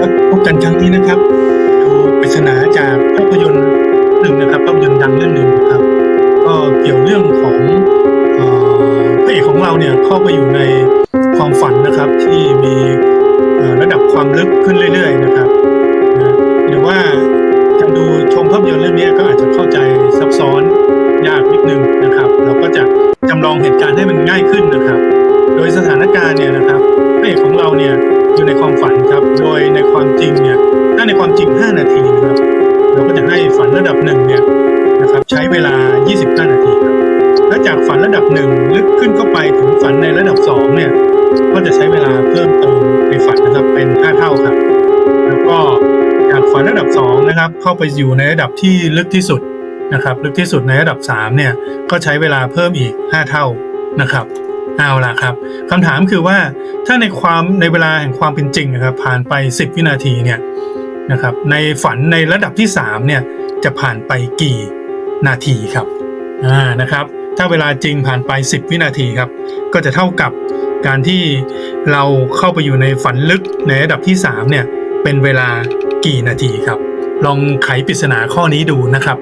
ครับพบกันครั้งนี้นะครับดูปริศนาจากภาพยนตร์หนึ่งนะครับภาพยนตร์ดังเรื่องหนึ่งนะครับ ก็เกี่ยวเรื่องของพระเอกของเราเนี่ยเข้าไปอยู่ในความฝันนะครับที่มีระดับความลึกขึ้นเรื่อย เนี่ยอยู่ในความฝันครับ โดยในความจริงเนี่ยถ้าในความจริง 5 นาทีนะครับเราก็จะให้ฝันระดับหนึ่งเนี่ยนะครับใช้เวลา 25 นาทีครับถ้าจากฝันระดับหนึ่งลึกขึ้นเข้าไปถึงฝันในระดับสองเนี่ยก็จะใช้เวลาเพิ่มเติมในฝันนะครับเป็น5เท่าครับ แล้วก็จากฝันระดับสองนะครับเข้าไปอยู่ในระดับที่ลึกที่สุดนะครับลึกที่สุดในระดับสามเนี่ยก็ใช้เวลาเพิ่มอีก 5 เท่านะครับ เอาล่ะครับคำถามคือว่าถ้าในความในเวลาแห่งความเป็นจริงนะครับผ่านไป 10 วินาทีเนี่ยนะครับในฝันในระดับที่3เนี่ยจะผ่านไปกี่นาทีครับอ่านะครับถ้าเวลาจริงผ่านไป 10 วินาทีครับก็จะเท่ากับการที่เราเข้าไปอยู่ในฝันลึกในระดับที่3เนี่ยเป็นเวลากี่นาทีครับ ลองไขปริศนาข้อนี้ดูนะครับ